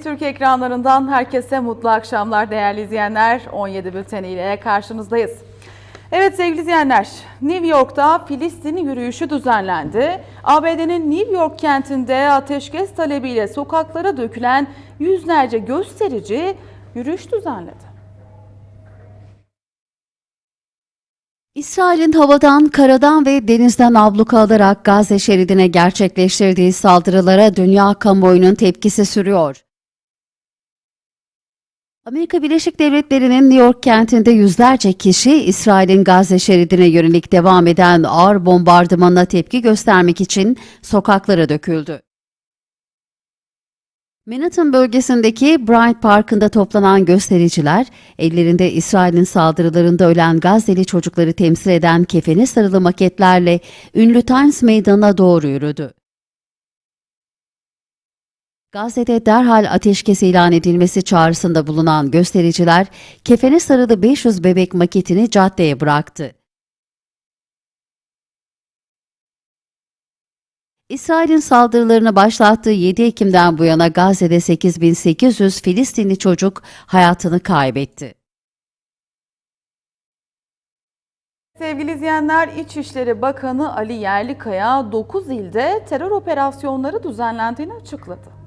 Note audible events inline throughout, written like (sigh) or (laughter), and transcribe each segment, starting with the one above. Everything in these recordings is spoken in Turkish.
TV Türk ekranlarından herkese mutlu akşamlar değerli izleyenler. 17 bülteniyle karşınızdayız. Evet sevgili izleyenler, New York'ta Filistin yürüyüşü düzenlendi. ABD'nin New York kentinde ateşkes talebiyle sokaklara dökülen yüzlerce gösterici yürüyüş düzenledi. İsrail'in havadan, karadan ve denizden abluka alarak Gazze şeridine gerçekleştirdiği saldırılara dünya kamuoyunun tepkisi sürüyor. Amerika Birleşik Devletleri'nin New York kentinde yüzlerce kişi İsrail'in Gazze şeridine yönelik devam eden ağır bombardımanına tepki göstermek için sokaklara döküldü. Manhattan bölgesindeki Bryant Parkı'nda toplanan göstericiler, ellerinde İsrail'in saldırılarında ölen Gazze'li çocukları temsil eden kefene sarılı maketlerle ünlü Times Meydanı'na doğru yürüdü. Gazze'de derhal ateşkes ilan edilmesi çağrısında bulunan göstericiler, kefene sarılı 500 bebek maketini caddeye bıraktı. İsrail'in saldırılarını başlattığı 7 Ekim'den bu yana Gazze'de 8800 Filistinli çocuk hayatını kaybetti. Sevgili izleyenler, İçişleri Bakanı Ali Yerlikaya 9 ilde terör operasyonları düzenlendiğini açıkladı.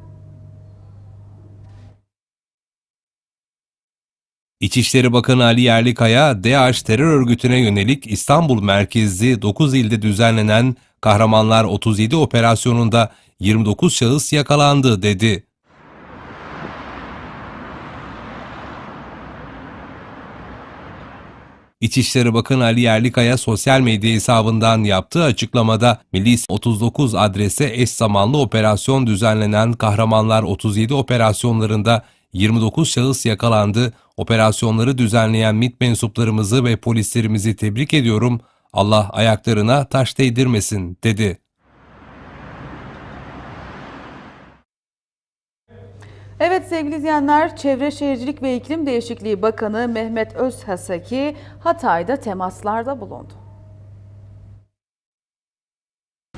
İçişleri Bakanı Ali Yerlikaya, DAEŞ terör örgütüne yönelik İstanbul merkezli 9 ilde düzenlenen Kahramanlar 37 operasyonunda 29 şahıs yakalandı dedi. İçişleri Bakanı Ali Yerlikaya sosyal medya hesabından yaptığı açıklamada Milis 39 adrese eş zamanlı operasyon düzenlenen Kahramanlar 37 operasyonlarında 29 şahıs yakalandı. Operasyonları düzenleyen MİT mensuplarımızı ve polislerimizi tebrik ediyorum. Allah ayaklarına taş değdirmesin dedi. Evet sevgili izleyenler, Çevre Şehircilik ve İklim Değişikliği Bakanı Mehmet Özhaseki Hatay'da temaslarda bulundu.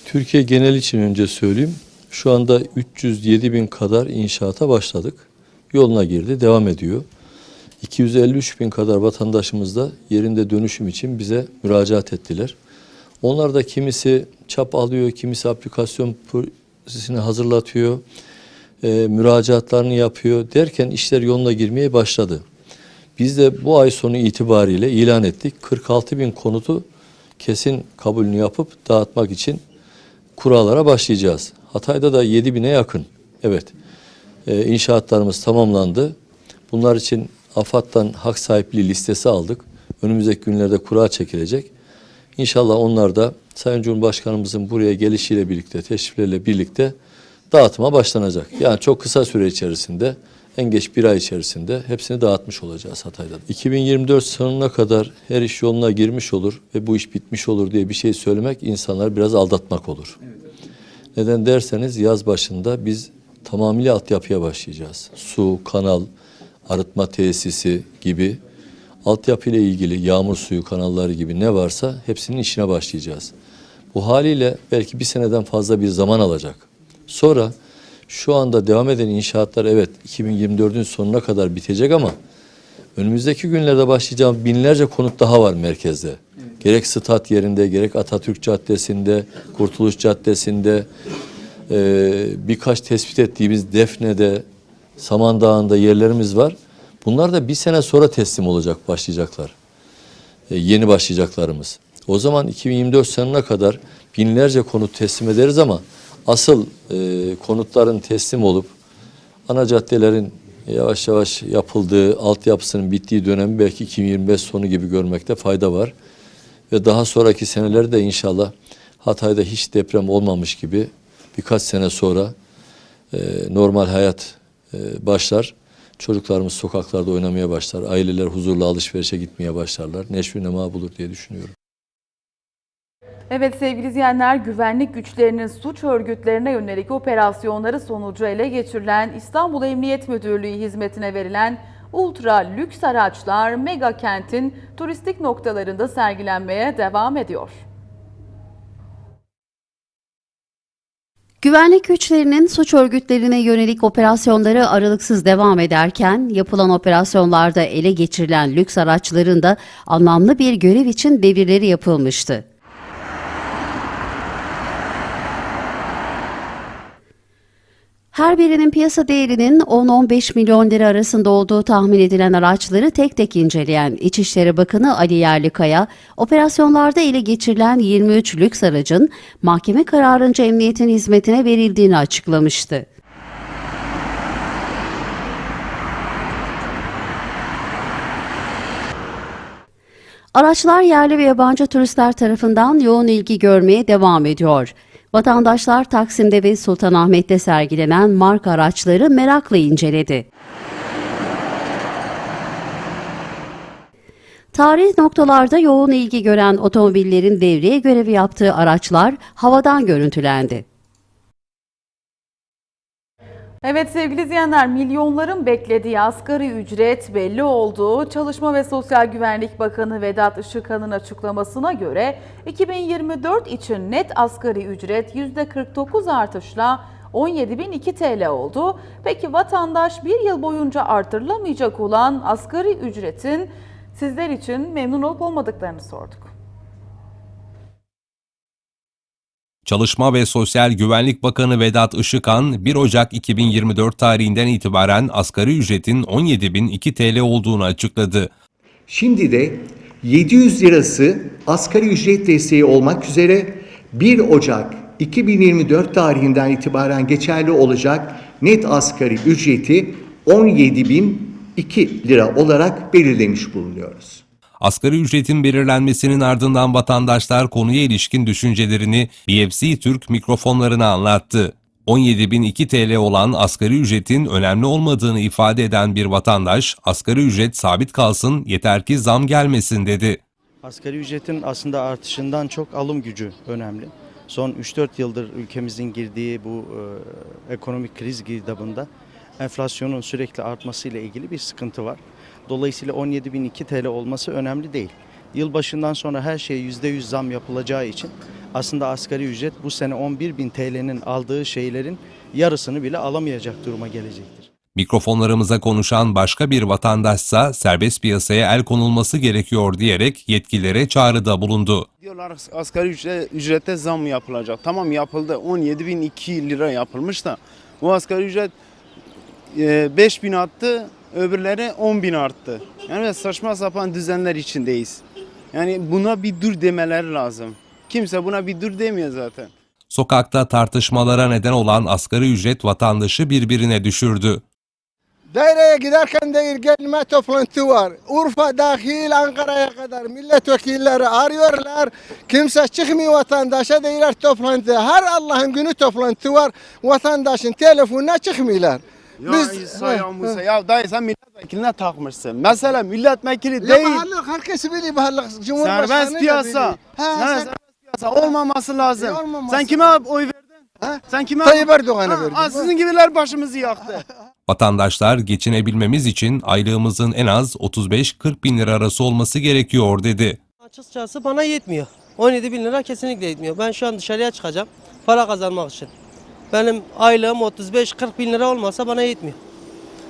Türkiye genel için önce söyleyeyim. Şu anda 307 bin kadar inşaata başladık. Yoluna girdi, devam ediyor. 253 bin kadar vatandaşımız da yerinde dönüşüm için bize müracaat ettiler. Onlar da kimisi çap alıyor, kimisi aplikasyon projesini hazırlatıyor, e, müracaatlarını yapıyor derken işler yoluna girmeye başladı. Biz de bu ay sonu itibariyle ilan ettik. 46 bin konutu kesin kabulünü yapıp dağıtmak için kurallara başlayacağız. Hatay'da da 7 bine yakın. Evet. Ee, inşaatlarımız tamamlandı. Bunlar için AFAD'dan hak sahipliği listesi aldık. Önümüzdeki günlerde kura çekilecek. İnşallah onlar da Sayın Cumhurbaşkanımızın buraya gelişiyle birlikte, teşrifleriyle birlikte dağıtıma başlanacak. Yani çok kısa süre içerisinde, en geç bir ay içerisinde hepsini dağıtmış olacağız Hatay'da. 2024 sonuna kadar her iş yoluna girmiş olur ve bu iş bitmiş olur diye bir şey söylemek insanlar biraz aldatmak olur. Neden derseniz yaz başında biz tamamıyla altyapıya başlayacağız. Su, kanal, arıtma tesisi gibi altyapı ile ilgili yağmur suyu kanalları gibi ne varsa hepsinin işine başlayacağız. Bu haliyle belki bir seneden fazla bir zaman alacak. Sonra şu anda devam eden inşaatlar evet 2024'ün sonuna kadar bitecek ama önümüzdeki günlerde başlayacağım binlerce konut daha var merkezde. Gerek stat yerinde, gerek Atatürk Caddesi'nde, Kurtuluş Caddesi'nde, e, birkaç tespit ettiğimiz Defne'de, Samandağ'ında yerlerimiz var. Bunlar da bir sene sonra teslim olacak, başlayacaklar. E, yeni başlayacaklarımız. O zaman 2024 sonuna kadar binlerce konut teslim ederiz ama asıl e, konutların teslim olup ana caddelerin yavaş yavaş yapıldığı, altyapısının bittiği dönemi belki 2025 sonu gibi görmekte fayda var. Ve daha sonraki senelerde inşallah Hatay'da hiç deprem olmamış gibi birkaç sene sonra e, normal hayat e, başlar. Çocuklarımız sokaklarda oynamaya başlar. Aileler huzurla alışverişe gitmeye başlarlar. Neşvi nema bulur diye düşünüyorum. Evet sevgili izleyenler, güvenlik güçlerinin suç örgütlerine yönelik operasyonları sonucu ele geçirilen İstanbul Emniyet Müdürlüğü hizmetine verilen ultra lüks araçlar mega kentin turistik noktalarında sergilenmeye devam ediyor. Güvenlik güçlerinin suç örgütlerine yönelik operasyonları aralıksız devam ederken yapılan operasyonlarda ele geçirilen lüks araçların da anlamlı bir görev için devirleri yapılmıştı. Her birinin piyasa değerinin 10-15 milyon lira arasında olduğu tahmin edilen araçları tek tek inceleyen İçişleri Bakanı Ali Yerlikaya, operasyonlarda ele geçirilen 23 lüks aracın mahkeme kararınca emniyetin hizmetine verildiğini açıklamıştı. Araçlar yerli ve yabancı turistler tarafından yoğun ilgi görmeye devam ediyor. Vatandaşlar Taksim'de ve Sultanahmet'te sergilenen marka araçları merakla inceledi. Tarih noktalarda yoğun ilgi gören otomobillerin devreye görevi yaptığı araçlar havadan görüntülendi. Evet sevgili izleyenler milyonların beklediği asgari ücret belli oldu. Çalışma ve Sosyal Güvenlik Bakanı Vedat Işıkhan'ın açıklamasına göre 2024 için net asgari ücret %49 artışla 17.002 TL oldu. Peki vatandaş bir yıl boyunca artırılamayacak olan asgari ücretin sizler için memnun olup olmadıklarını sorduk. Çalışma ve Sosyal Güvenlik Bakanı Vedat Işıkhan, 1 Ocak 2024 tarihinden itibaren asgari ücretin 17.002 TL olduğunu açıkladı. Şimdi de 700 lirası asgari ücret desteği olmak üzere 1 Ocak 2024 tarihinden itibaren geçerli olacak net asgari ücreti 17.002 lira olarak belirlemiş bulunuyoruz. Asgari ücretin belirlenmesinin ardından vatandaşlar konuya ilişkin düşüncelerini BFC Türk mikrofonlarına anlattı. 17.002 TL olan asgari ücretin önemli olmadığını ifade eden bir vatandaş, asgari ücret sabit kalsın yeter ki zam gelmesin dedi. Asgari ücretin aslında artışından çok alım gücü önemli. Son 3-4 yıldır ülkemizin girdiği bu e, ekonomik kriz girdabında enflasyonun sürekli artmasıyla ilgili bir sıkıntı var. Dolayısıyla 17.002 TL olması önemli değil. Yılbaşından sonra her şeye %100 zam yapılacağı için aslında asgari ücret bu sene 11.000 TL'nin aldığı şeylerin yarısını bile alamayacak duruma gelecektir. Mikrofonlarımıza konuşan başka bir vatandaşsa serbest piyasaya el konulması gerekiyor diyerek yetkililere çağrıda bulundu. Diyorlar asgari ücret, ücrete zam mı yapılacak? Tamam yapıldı. 17.002 lira yapılmış da bu asgari ücret e, 5000 arttı, öbürleri 10.000 arttı. Yani saçma sapan düzenler içindeyiz. Yani buna bir dur demeleri lazım. Kimse buna bir dur demiyor zaten. Sokakta tartışmalara neden olan asgari ücret vatandaşı birbirine düşürdü. Daireye giderken değil gelme toplantı var. Urfa dahil Ankara'ya kadar milletvekilleri arıyorlar. Kimse çıkmıyor vatandaşa değiller toplantı. Her Allah'ın günü toplantı var. Vatandaşın telefonuna çıkmıyorlar. Ya İsa ya Musa ya dayı sen milletvekiline takmışsın. Mesela milletvekili Ya değil. baharlık herkesi biliyor baharlık. Cumhurbaşkanı Serbest da piyasa. biliyor. Ha, Ha, sen- serbest piyasa olmaması lazım. Ya olmaması Sen kime oy verdin? Ha? Sen kime? Tayyip Erdoğan'a Ha, verdim. ha, Sizin gibiler başımızı yaktı. (laughs) Vatandaşlar geçinebilmemiz için aylığımızın en az 35-40 bin lira arası olması gerekiyor dedi. Açıkçası bana yetmiyor. 17 bin lira kesinlikle yetmiyor. Ben şu an dışarıya çıkacağım para kazanmak için. Benim aylığım 35-40 bin lira olmasa bana yetmiyor.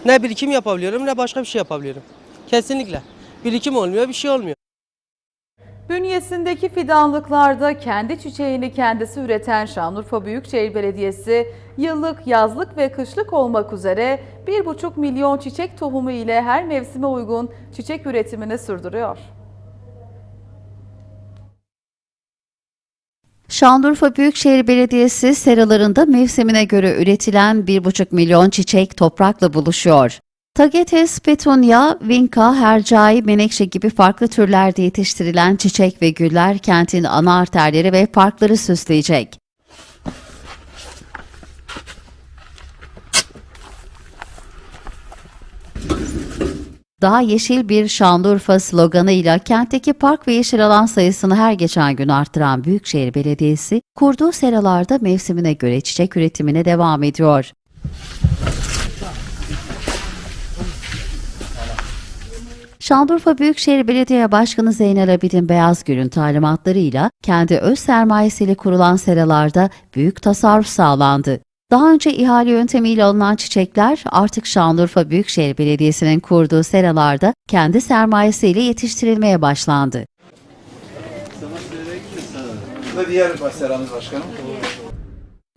Ne birikim yapabiliyorum ne başka bir şey yapabiliyorum. Kesinlikle. Birikim olmuyor bir şey olmuyor. Bünyesindeki fidanlıklarda kendi çiçeğini kendisi üreten Şanlıurfa Büyükşehir Belediyesi yıllık, yazlık ve kışlık olmak üzere 1,5 milyon çiçek tohumu ile her mevsime uygun çiçek üretimini sürdürüyor. Şanlıurfa Büyükşehir Belediyesi seralarında mevsimine göre üretilen 1,5 milyon çiçek toprakla buluşuyor. Tagetes, petunya, vinka, hercai, menekşe gibi farklı türlerde yetiştirilen çiçek ve güller kentin ana arterleri ve parkları süsleyecek. Daha yeşil bir Şanlıurfa sloganıyla kentteki park ve yeşil alan sayısını her geçen gün arttıran Büyükşehir Belediyesi, kurduğu seralarda mevsimine göre çiçek üretimine devam ediyor. Şanlıurfa Büyükşehir Belediye Başkanı Zeynel Abidin Beyazgül'ün talimatlarıyla kendi öz sermayesiyle kurulan seralarda büyük tasarruf sağlandı. Daha önce ihale yöntemiyle alınan çiçekler artık Şanlıurfa Büyükşehir Belediyesi'nin kurduğu seralarda kendi sermayesiyle yetiştirilmeye başlandı. Ve diğer seramız başkanım.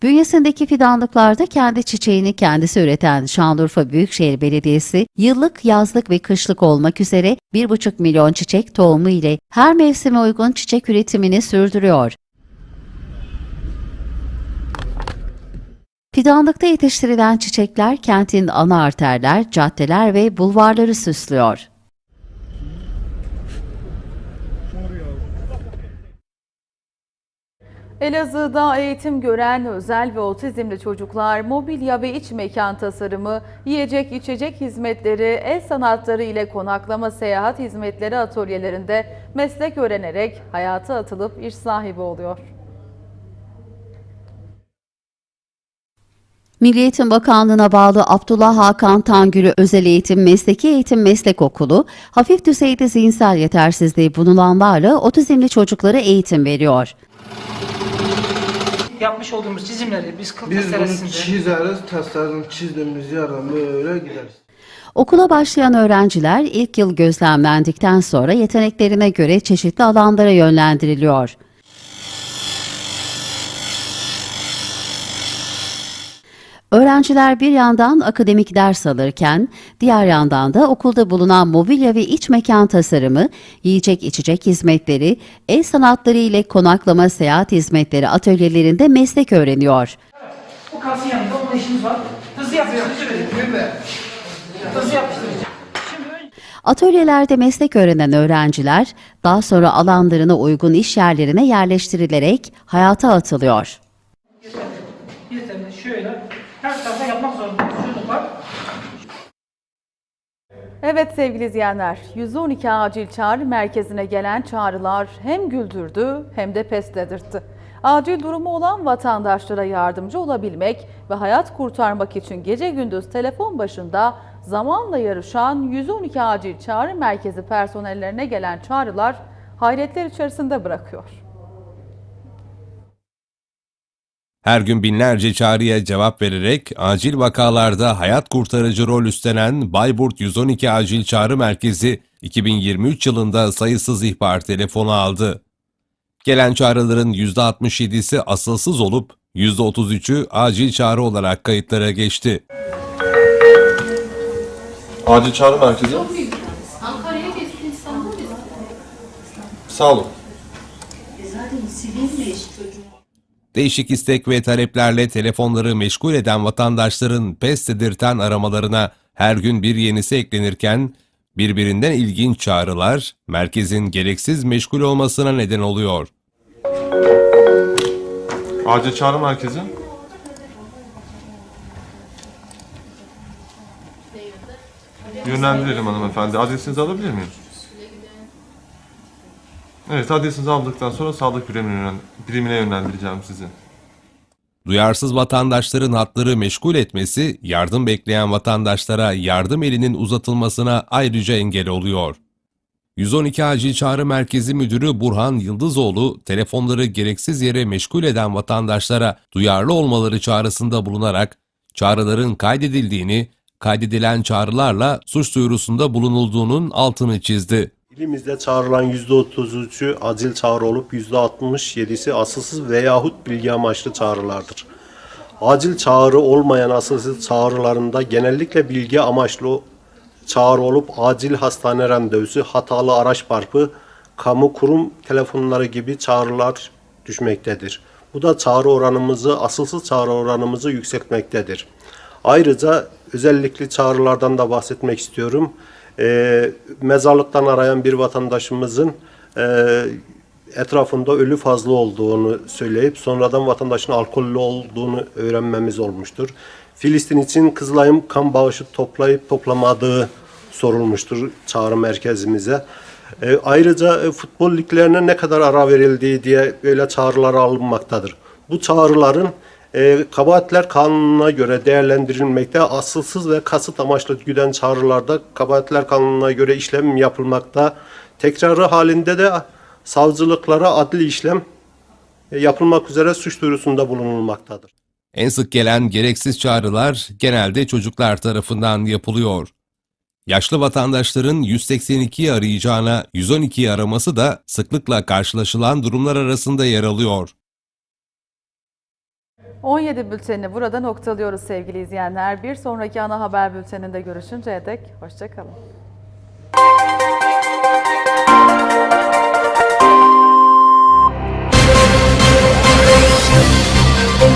Bünyesindeki fidanlıklarda kendi çiçeğini kendisi üreten Şanlıurfa Büyükşehir Belediyesi yıllık, yazlık ve kışlık olmak üzere 1,5 milyon çiçek tohumu ile her mevsime uygun çiçek üretimini sürdürüyor. Fidanlıkta yetiştirilen çiçekler kentin ana arterler, caddeler ve bulvarları süslüyor. Elazığ'da eğitim gören özel ve otizmli çocuklar mobilya ve iç mekan tasarımı, yiyecek içecek hizmetleri, el sanatları ile konaklama seyahat hizmetleri atölyelerinde meslek öğrenerek hayata atılıp iş sahibi oluyor. Milli Eğitim Bakanlığı'na bağlı Abdullah Hakan Tangülü Özel Eğitim Mesleki Eğitim Meslek Okulu, hafif düzeyde zihinsel yetersizliği bululanlarla otizmli çocuklara eğitim veriyor. yapmış olduğumuz çizimleri biz kıl Biz bunu testeresiyle çizeriz, tasarım çizdiğimiz yerden böyle gideriz. Okula başlayan öğrenciler ilk yıl gözlemlendikten sonra yeteneklerine göre çeşitli alanlara yönlendiriliyor. Öğrenciler bir yandan akademik ders alırken, diğer yandan da okulda bulunan mobilya ve iç mekan tasarımı, yiyecek içecek hizmetleri, el sanatları ile konaklama seyahat hizmetleri atölyelerinde meslek öğreniyor. bu kalsın yanında onun işimiz var. Hızlı yapıştırıcı. Hızlı yapıştırıcı. Atölyelerde meslek öğrenen öğrenciler daha sonra alanlarına uygun iş yerlerine yerleştirilerek hayata atılıyor. yeterli şöyle her tarafa yapmak zorunda çocuklar. Evet sevgili izleyenler, 112 acil çağrı merkezine gelen çağrılar hem güldürdü hem de pes dedirtti. Acil durumu olan vatandaşlara yardımcı olabilmek ve hayat kurtarmak için gece gündüz telefon başında zamanla yarışan 112 acil çağrı merkezi personellerine gelen çağrılar hayretler içerisinde bırakıyor. Her gün binlerce çağrıya cevap vererek acil vakalarda hayat kurtarıcı rol üstlenen Bayburt 112 Acil Çağrı Merkezi 2023 yılında sayısız ihbar telefonu aldı. Gelen çağrıların %67'si asılsız olup %33'ü acil çağrı olarak kayıtlara geçti. Acil çağrı merkezi. Ankara'ya geçti İstanbul'a geçti. Sağ olun. Zaten silinmiş çocuğun. Değişik istek ve taleplerle telefonları meşgul eden vatandaşların pes dedirten aramalarına her gün bir yenisi eklenirken birbirinden ilginç çağrılar merkezin gereksiz meşgul olmasına neden oluyor. Acil çağrı merkezi. Yönlendirelim hanımefendi. Adresinizi alabilir miyim? Evet, adresinizi aldıktan sonra sağlık birimine, birimine yönlendireceğim sizi. Duyarsız vatandaşların hatları meşgul etmesi, yardım bekleyen vatandaşlara yardım elinin uzatılmasına ayrıca engel oluyor. 112 Acil Çağrı Merkezi Müdürü Burhan Yıldızoğlu, telefonları gereksiz yere meşgul eden vatandaşlara duyarlı olmaları çağrısında bulunarak, çağrıların kaydedildiğini, kaydedilen çağrılarla suç duyurusunda bulunulduğunun altını çizdi. İlimizde çağrılan %33'ü acil çağrı olup %67'si asılsız veyahut bilgi amaçlı çağrılardır. Acil çağrı olmayan asılsız çağrılarında genellikle bilgi amaçlı çağrı olup acil hastane randevusu, hatalı araç parkı, kamu kurum telefonları gibi çağrılar düşmektedir. Bu da çağrı oranımızı, asılsız çağrı oranımızı yükseltmektedir. Ayrıca özellikle çağrılardan da bahsetmek istiyorum. Ee, mezarlıktan arayan bir vatandaşımızın e, etrafında ölü fazla olduğunu söyleyip sonradan vatandaşın alkollü olduğunu öğrenmemiz olmuştur. Filistin için Kızılay'ın kan bağışı toplayıp toplamadığı sorulmuştur çağrı merkezimize. E, ayrıca e, futbol liglerine ne kadar ara verildiği diye böyle çağrılar alınmaktadır. Bu çağrıların e, kabahatler kanununa göre değerlendirilmekte. Asılsız ve kasıt amaçlı güden çağrılarda kabahatler kanununa göre işlem yapılmakta. Tekrarı halinde de savcılıklara adli işlem e, yapılmak üzere suç duyurusunda bulunulmaktadır. En sık gelen gereksiz çağrılar genelde çocuklar tarafından yapılıyor. Yaşlı vatandaşların 182'yi arayacağına 112'yi araması da sıklıkla karşılaşılan durumlar arasında yer alıyor. 17 bültenini burada noktalıyoruz sevgili izleyenler. Bir sonraki ana haber bülteninde görüşünceye dek hoşçakalın.